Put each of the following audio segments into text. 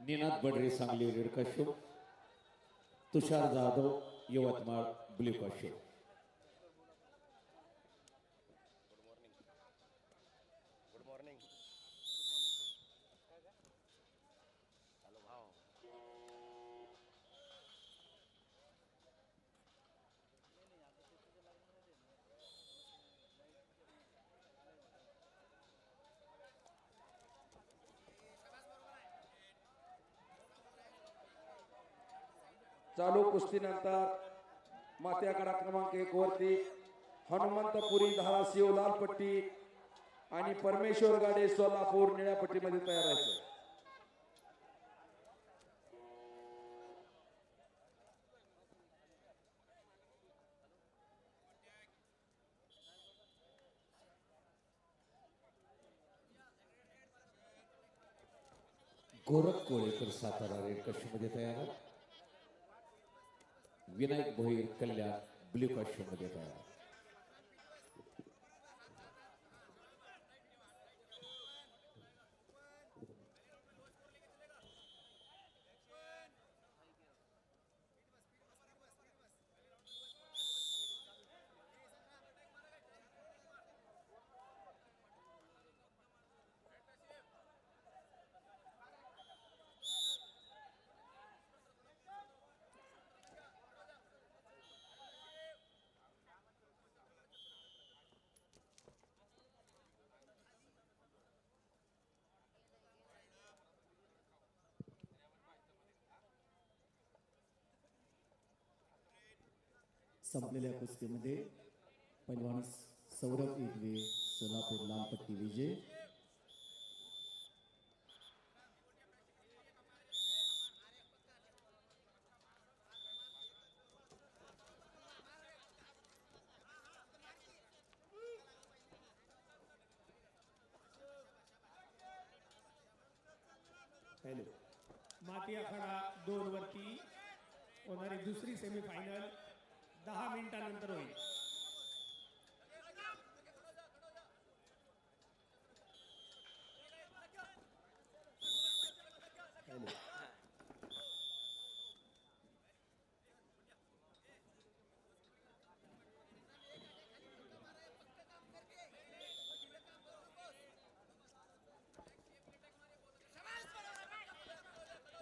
Ninad Badre Sangli red Kashyap Tushar Jadhav Yavatmal blue काश्यप. Good चालू कुस्तीनंतर माती आकडा क्रमांक एक वरती हनुमंतपुरी धाराशिव लालपट्टी आणि परमेश्वर गाडे सोलापूर निळ्या पट्टीमध्ये तयार व्हायचं गोरख कोळेकर सातारा रेड काश्यपमध्ये तयार आहे. विनायक भोईर कल्याण ब्ल्यू काश्यपमध्ये तयार. संपलेल्या कुस्तीमध्ये पैलवान सौरभ इगवे सोलापूर लालपट्टी विजय. माती आखाडा दोन वरती होणारी दुसरी सेमीफायनल दहा मिनिटानंतर होईल.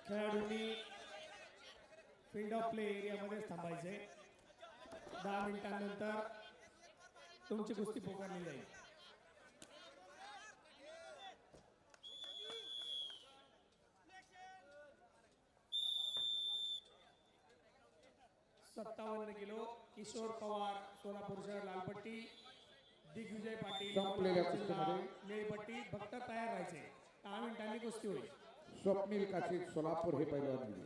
खेळाडूंनी फील्ड ऑफ प्ले एरियामध्येच थांबायचे दहा मिनिटांनंतर तुमची कुस्ती पुकारली जाईल. सत्तावन्न किलो किशोर पवार सोलापूर शहर लालपट्टी. दिग्विजय पाटील निळपट्टी फक्त तयार राहायचे. दहा मिनिटांनी कुस्ती होईल. स्वप्नील काशीद सोलापूर हे पैलवान दिले